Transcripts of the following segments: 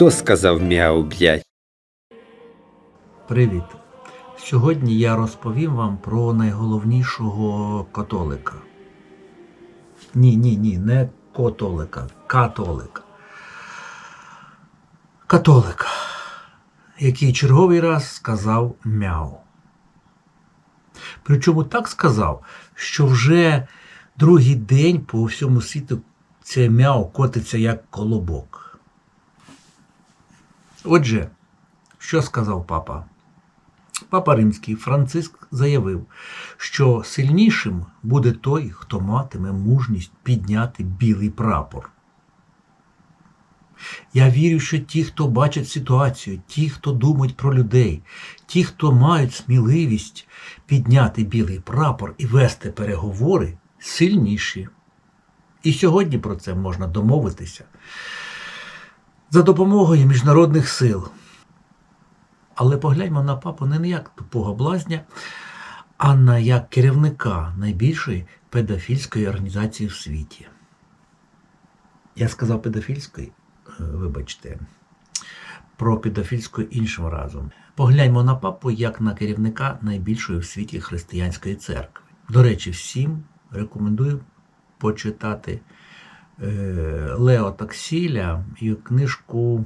Хто сказав мяу, блядь? Привіт! Сьогодні я розповім вам про найголовнішого католика. Ні, ні, ні, не католика, католика. Католика, який черговий раз сказав мяу. Причому так сказав, що вже другий день по всьому світу це мяу котиться як колобок. Отже, що сказав папа? Папа Римський Франциск заявив, що сильнішим буде той, хто матиме мужність підняти білий прапор. Я вірю, що ті, хто бачать ситуацію, ті, хто думають про людей, ті, хто мають сміливість підняти білий прапор і вести переговори, сильніші. І сьогодні про це можна домовитися за допомогою міжнародних сил. Але погляньмо на папу не як тупого блазня, а на як керівника найбільшої педофільської організації в світі. Я сказав педофільської, Е, вибачте, про педофільську іншим разом. Погляньмо на папу як на керівника найбільшої в світі християнської церкви. До речі, всім рекомендую почитати Лео Таксіля і книжку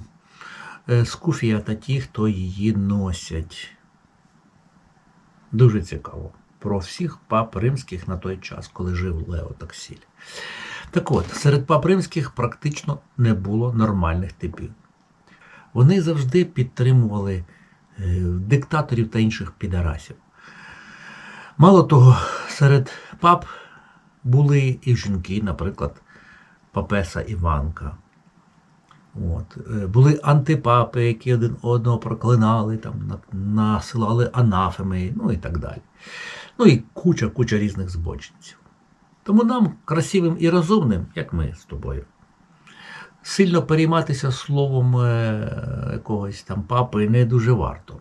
е, Скуфія та ті, хто її носять. Дуже цікаво. Про всіх пап римських на той час, коли жив Лео Таксіль. Так от, серед пап римських практично не було нормальних типів. Вони завжди підтримували е, диктаторів та інших підарасів. Мало того, серед пап були і жінки, наприклад, папеса Іванка. От. Е, Були антипапи, які один одного проклинали, там, насилали анафеми, ну і так далі. Ну і куча, куча різних збочинців. Тому нам, красивим і розумним, як ми з тобою, сильно перейматися словом е, якогось там папи не дуже варто.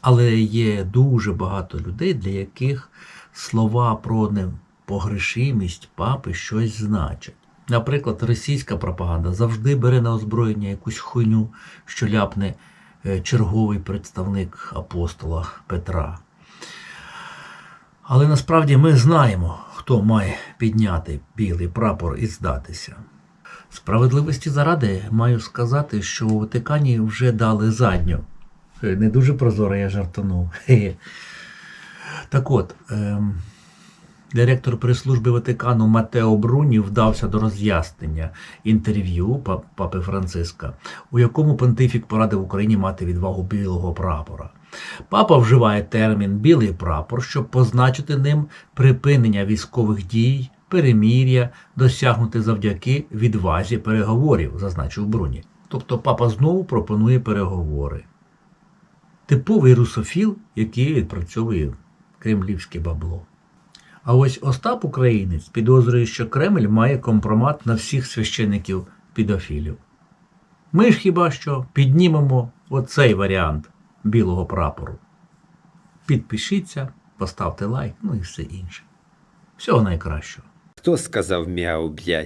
Але є дуже багато людей, для яких слова про непогрешимість папи щось значать. Наприклад, російська пропаганда завжди бере на озброєння якусь хуйню, що ляпне е, черговий представник апостола Петра. Але насправді ми знаємо, хто має підняти білий прапор і здатися. Справедливості заради маю сказати, що у Ватикані вже дали задню. Е, Не дуже прозоро я жартанув. Так от, ем, директор прес-служби Ватикану Матео Бруні вдався до роз'яснення інтерв'ю папи Франциска, у якому понтифік порадив Україні мати відвагу білого прапора. Папа вживає термін білий прапор, щоб позначити ним припинення військових дій, перемір'я, досягнути завдяки відвазі переговорів, зазначив Бруні. Тобто папа знову пропонує переговори. Типовий русофіл, який відпрацьовує кремлівське бабло. А ось Остап Українець підозрює, що Кремль має компромат на всіх священиків підофілів. Ми ж хіба що піднімемо оцей варіант білого прапору. Підпишіться, поставте лайк, ну і все інше. Всього найкращого. Хто сказав мяу, блядь?